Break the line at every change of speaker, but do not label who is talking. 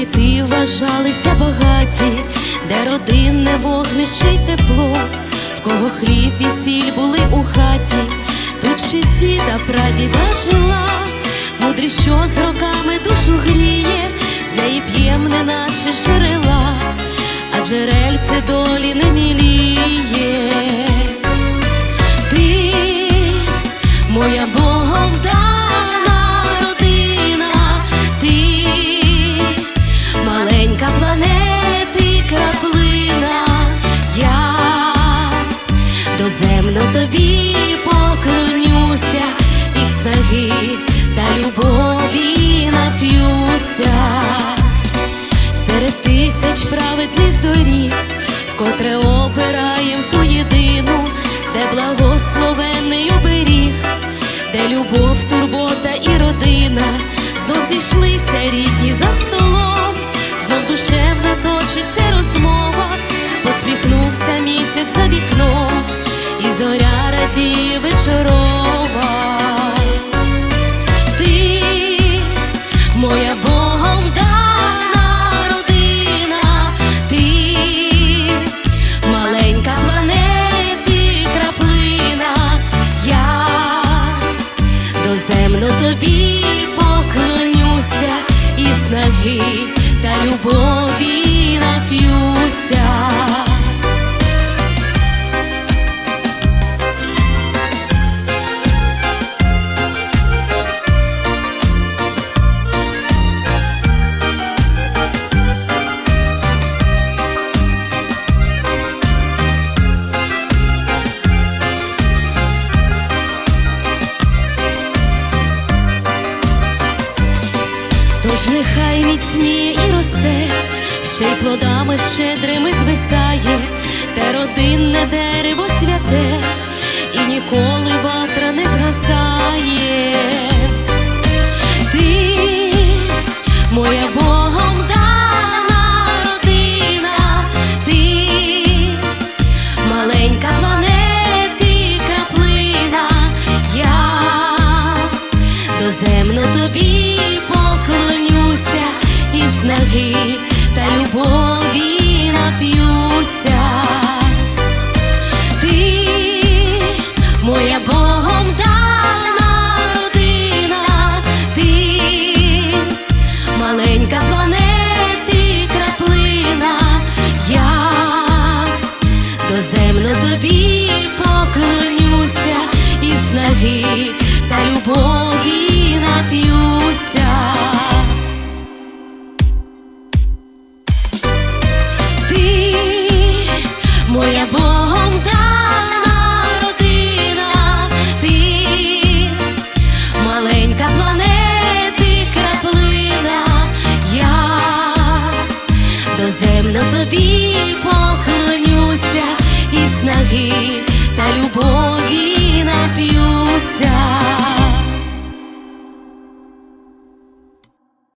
діти вважалися багаті, де родинне вогнище й тепло, в кого хліб і сіль були у хаті, тут ще сіда прадіда жила, мудрі, що з роками душу гріє, з неї п'єм, неначе з джерела, а джерельце долі не міліє. Ти моя планети, краплина, я доземно тобі поклонюся, від снаги та любові нап'юся. Серед тисяч праведних доріг, вкотре душевно точиться розмова, посміхнувся місяць за вікном, і зоря радіє вечорова. Та любові нап'юся. Тож нехай й плодами щедрими звисає, те родинне дерево святе, і ніколи が